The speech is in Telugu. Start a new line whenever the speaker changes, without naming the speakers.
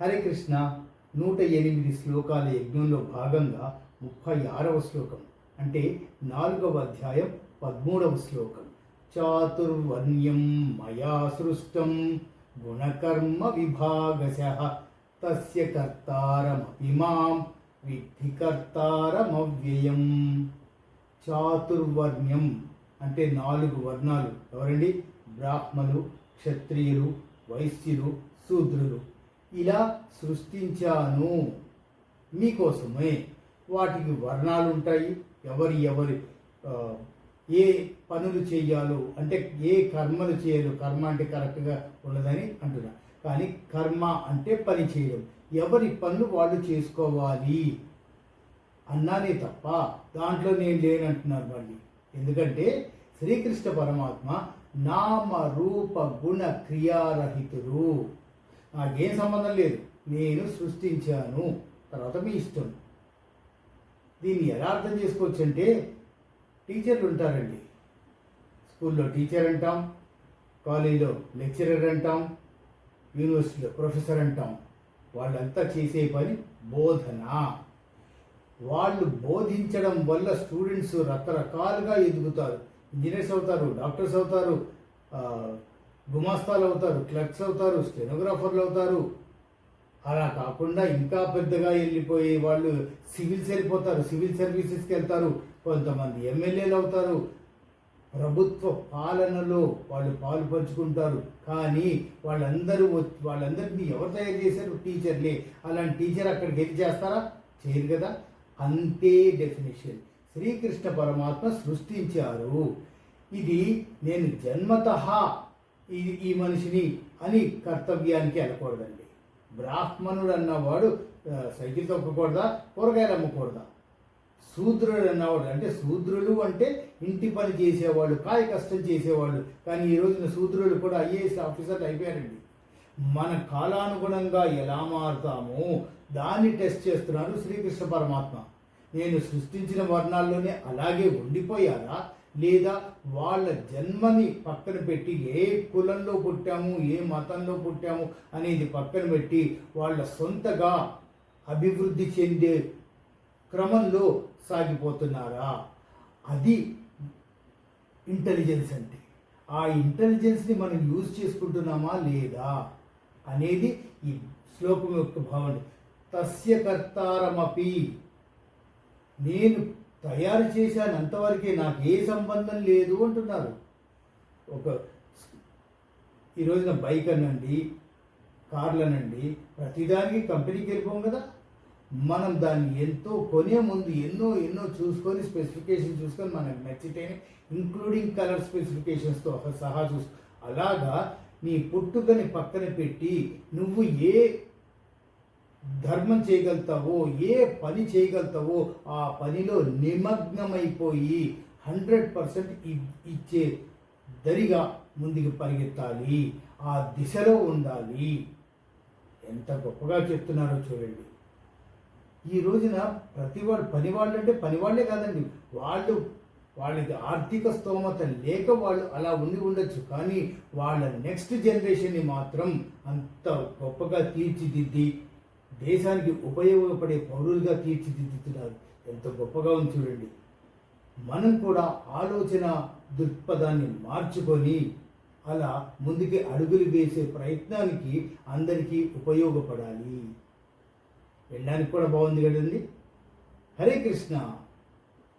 హరికృష్ణ నూట ఎనిమిది శ్లోకాల యజ్ఞంలో భాగంగా ముప్పై ఆరవ శ్లోకం అంటే నాలుగవ అధ్యాయం పదమూడవ శ్లోకం. చాతుర్వర్ణ్యం మయా సృష్టం గుణకర్మ విభాగశ తస్య కర్తారమపి మాం విద్ధి కర్తారమవ్యయం. చాతుర్వర్ణ్యం అంటే నాలుగు వర్ణాలు ఎవరండి? బ్రాహ్మలు క్షత్రియులు వైశ్యులు శూద్రులు. ఇలా సృష్టించాను. మీకోసమే వాటికి వర్ణాలు ఉంటాయి ఎవరి ఎవరి ఏ పనులు చేయాలో అంటే ఏ కర్మలు చేయాలో కర్మ అంటే కరెక్ట్గా ఉండదని అంటున్నా. కానీ కర్మ అంటే పని చేయడం. ఎవరి పనులు వాళ్ళు చేసుకోవాలి అన్నానే తప్ప దాంట్లో నేను లేనంటున్నారు మళ్ళీ. ఎందుకంటే శ్రీకృష్ణ పరమాత్మ నామ రూప గుణ క్రియారహితుడు. నాకేం సంబంధం లేదు. నేను సృష్టించాను. తర్వాత మీ ఇష్టం. దీన్ని ఎలా అర్థం చేసుకోవచ్చు అంటే టీచర్లు ఉంటారండి స్కూల్లో టీచర్ అంటాం కాలేజీలో లెక్చరర్ అంటాం యూనివర్సిటీలో ప్రొఫెసర్ అంటాం వాళ్ళంతా చేసే పని బోధన. వాళ్ళు బోధించడం వల్ల స్టూడెంట్స్ రకరకాలుగా ఎదుగుతారు. ఇంజనీర్స్ అవుతారు డాక్టర్స్ అవుతారు గుమాస్తాలు అవుతారు క్లర్క్స్ అవుతారు స్టెనోగ్రాఫర్లు అవుతారు. అలా కాకుండా ఇంకా పెద్దగా వెళ్ళిపోయి వాళ్ళు సివిల్స్ వెళ్ళిపోతారు సివిల్ సర్వీసెస్కి వెళ్తారు. కొంతమంది ఎమ్మెల్యేలు అవుతారు. ప్రభుత్వ పాలనలో వాళ్ళు పాలు పంచుకుంటారు. కానీ వాళ్ళందరూ వాళ్ళందరినీ ఎవరు తయారు చేశారు? టీచర్లే. అలాంటి టీచర్ అక్కడికి వెళ్ళి చేస్తారా? చేయరు కదా? అంతే డెఫినేషన్. శ్రీకృష్ణ పరమాత్మ సృష్టించారు. ఇది నేను జన్మతః ఈ ఈ మనిషిని అని కర్తవ్యానికి వెళ్ళకూడదండి. బ్రాహ్మణుడు అన్నవాడు సైకిల్ తొక్కకూడదా కూరగాయలు అమ్మకూడదా? శూద్రుడు అన్నవాడు అంటే శూద్రులు అంటే ఇంటి పని చేసేవాళ్ళు కాయ కష్టం చేసేవాళ్ళు. కానీ ఈ రోజున శూద్రులు కూడా ఐఏఎస్ ఆఫీసర్లు అయిపోయారండి. మన కాలానుగుణంగా ఎలా మారుతామో దాన్ని టెస్ట్ చేస్తున్నారు శ్రీకృష్ణ పరమాత్మ. నేను సృష్టించిన వర్ణాల్లోనే అలాగే ఉండిపోయారా? లేదా వాళ్ళ జన్మని పక్కన పెట్టి ఏ కులంలో పుట్టాము ఏ మతంలో పుట్టాము అనేది పక్కన పెట్టి వాళ్ళ సొంతగా అభివృద్ధి చెందే క్రమంలో సాగిపోతున్నారా? అది ఇంటెలిజెన్స్ అంటే. ఆ ఇంటెలిజెన్స్ని మనం యూజ్ చేసుకుంటున్నామా లేదా అనేది ఈ శ్లోకం యొక్క భావన. తస్య కర్తారమపి. నేను తయారు చేశాను అంతవరకే నాకు ఏ సంబంధం లేదు అంటున్నారు. ఒక ఈ రోజున బైక్ అనండి కార్లనండి ప్రతిదానికి కంపెనీకి వెళ్ళిపోం కదా. మనం దాన్ని ఎంతో కొనే ముందు ఎన్నో ఎన్నో చూసుకొని స్పెసిఫికేషన్ చూసుకొని మనకు నచ్చితేనే ఇంక్లూడింగ్ కలర్ స్పెసిఫికేషన్స్తో సహా చూసు అలాగా నీ పుట్టుకని పక్కన పెట్టి నువ్వు ఏ ధర్మం చేయగలుగుతావో ఏ పని చేయగలుగుతావో ఆ పనిలో నిమగ్నమైపోయి హండ్రెడ్ పర్సెంట్ ఇచ్చే దరిగా ముందుకు పరిగెత్తాలి. ఆ దిశలో ఉండాలి. ఎంత గొప్పగా చెప్తున్నారో చూడండి. ఈ రోజున ప్రతి వాళ్ళు పని వాళ్ళు అంటే పని వాళ్ళే కాదండి. వాళ్ళు వాళ్ళకి ఆర్థిక స్తోమత లేక వాళ్ళు అలా ఉండి ఉండొచ్చు. కానీ వాళ్ళ నెక్స్ట్ జనరేషన్ని మాత్రం అంత గొప్పగా తీర్చిదిద్ది దేశానికి ఉపయోగపడే పౌరులుగా తీర్చిదిద్దుతున్నారు. ఎంత గొప్పగా ఉంది చూడండి. మనం కూడా ఆలోచన దృక్పథాన్ని మార్చుకొని అలా ముందుకి అడుగులు వేసే ప్రయత్నానికి అందరికీ ఉపయోగపడాలి. వెళ్ళడానికి కూడా బాగుంది కదండి. హరే కృష్ణ.